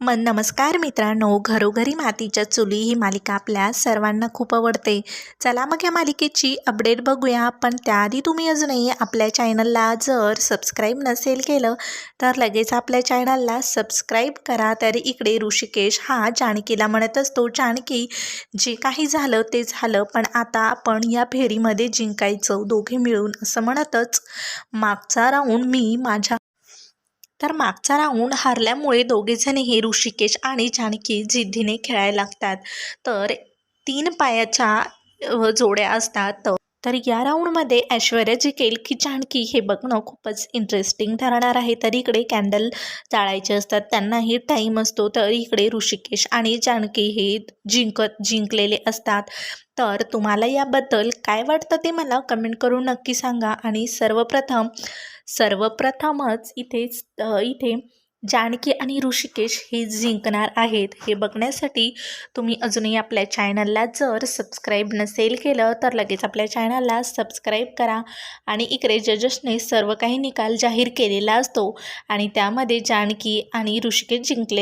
मन नमस्कार मित्रांनो. घरोघरी मातीच्या चुली ही मालिका आपल्या सर्वांना खूप आवडते. चला मग या मालिकेची अपडेट बघूया. पण त्याआधी तुम्ही अजूनही आपल्या चॅनलला जर सबस्क्राईब नसेल केलं तर लगेच आपल्या चॅनलला सबस्क्राईब करा. तर इकडे ऋषिकेश हा जानकीला म्हणत असतो जानकी जे काही झालं ते झालं पण आता आपण या फेरीमध्ये जिंकायचं दोघे मिळून असं म्हणतच मागचा राऊंड मी माझ्या तर मागचा राऊंड हारल्यामुळे दोघेजणही ऋषिकेश आणि जानकी जिद्दीने खेळायला लागतात. तर तीन पायाच्या जोड्या असतात. तर या राऊंडमध्ये ऐश्वर्या जिंकेल की जानकी हे बघणं खूपच इंटरेस्टिंग ठरणार आहे. तर इकडे कॅन्डल जाळायचे असतात त्यांनाही टाईम असतो. तर इकडे ऋषिकेश आणि जानकी हे जिंकत जिंकलेले असतात. तर तुम्हाला याबद्दल काय वाटतं ते मला कमेंट करून नक्की सांगा. आणि सर्वप्रथम सर्वप्रथमच इथेच इथे जानकी आणि ऋषिकेश हे जिंकणार आहेत हे बघण्यासाठी तुम्ही अजूनही आपल्या चॅनलला जर सबस्क्राईब नसेल केलं तर लगेच आपल्या चॅनलला सबस्क्राईब करा आणि इकडे जजेसने सर्व काही निकाल जाहीर केलेला असतो आणि त्यामध्ये जानकी आणि ऋषिकेश जिंकले